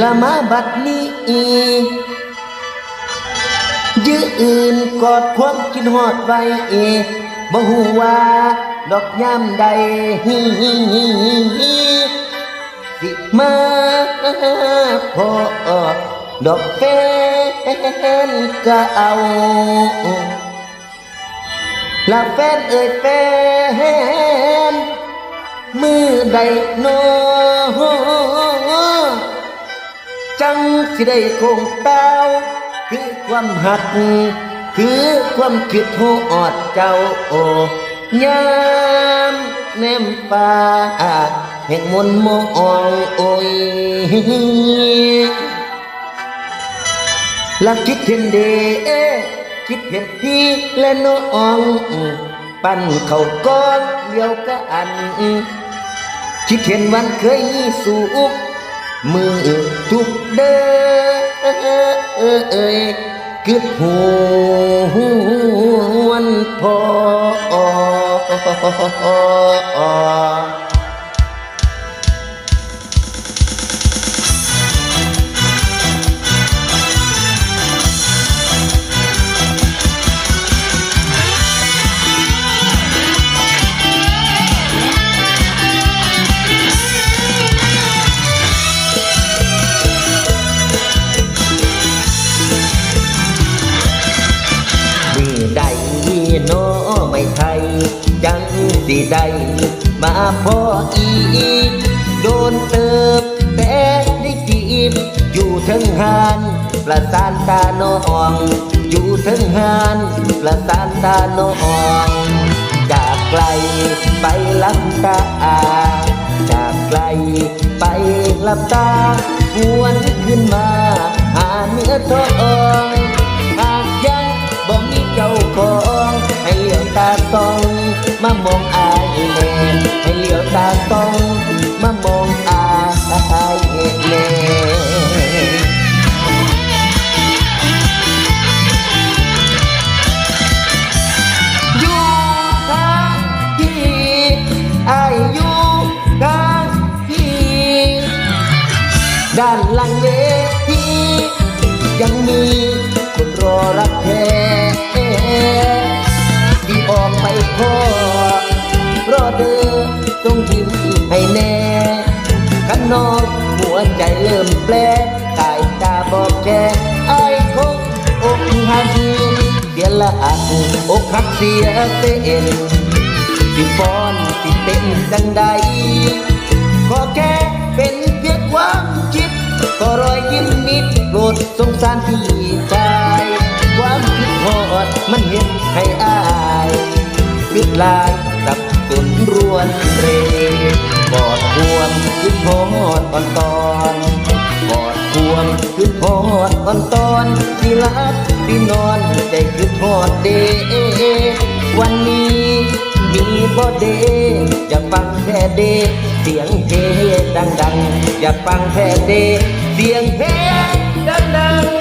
ละมาบัดนี้ยืออื่นกอดความคิดหอดไว้เอบ่ฮู้ว่าดอกยามใดสิมาพอดอกแฟนก็เอาละแฟนเอ่ยแฟน มือใดโนจัง สิได้คงเต้าคือความหัก คือความคิดโหอดเจ้าโอยามแนมฟ้าแห่งมนมองโอยลักคิดเห็นเดคิดเห็นพี่และน้อง ปั้นเขาก้อนเดียวกัน คิดเห็นวันเคยมีสุขมือ ทุกเด้อเอ้ยกึดหวันพอ จังสิได้มาพออีกโดนเติบแต่ได้จีบอยู่ทั้งหานประสานตาโนองอยู่ทั้งหานประสานตาโนองจากไกลไปลับตาจากไกลไปลับตาหวนขึ้นมา หาเนื้อทอง ด้านหลังเวทียังมีคนรอรับแท้ที่ออกไปพอรอเดินต้องยิ้มให้แน่ขันนองหัวใจเริ่มแปลตายตาบอกแกไอ้คงอกหักเสียละอักอกหักเสียเต้นสิฟ้อนสิเต้นจังใด ดโปรดสงสารพี่ชายความคิดทอดมันเห็นให้อายคิดลายกับจนรวนเรกอดควมคิดทอดตอนตอนกอดควมคิดทอดตอนตอนที่รักที่นอนใจคือทอดเดวันนี้มีบ่เดอย่าฟังแค่เดเสียงเพลงดังอย่าฟังแค่เดเสียงเพ ลงดังๆ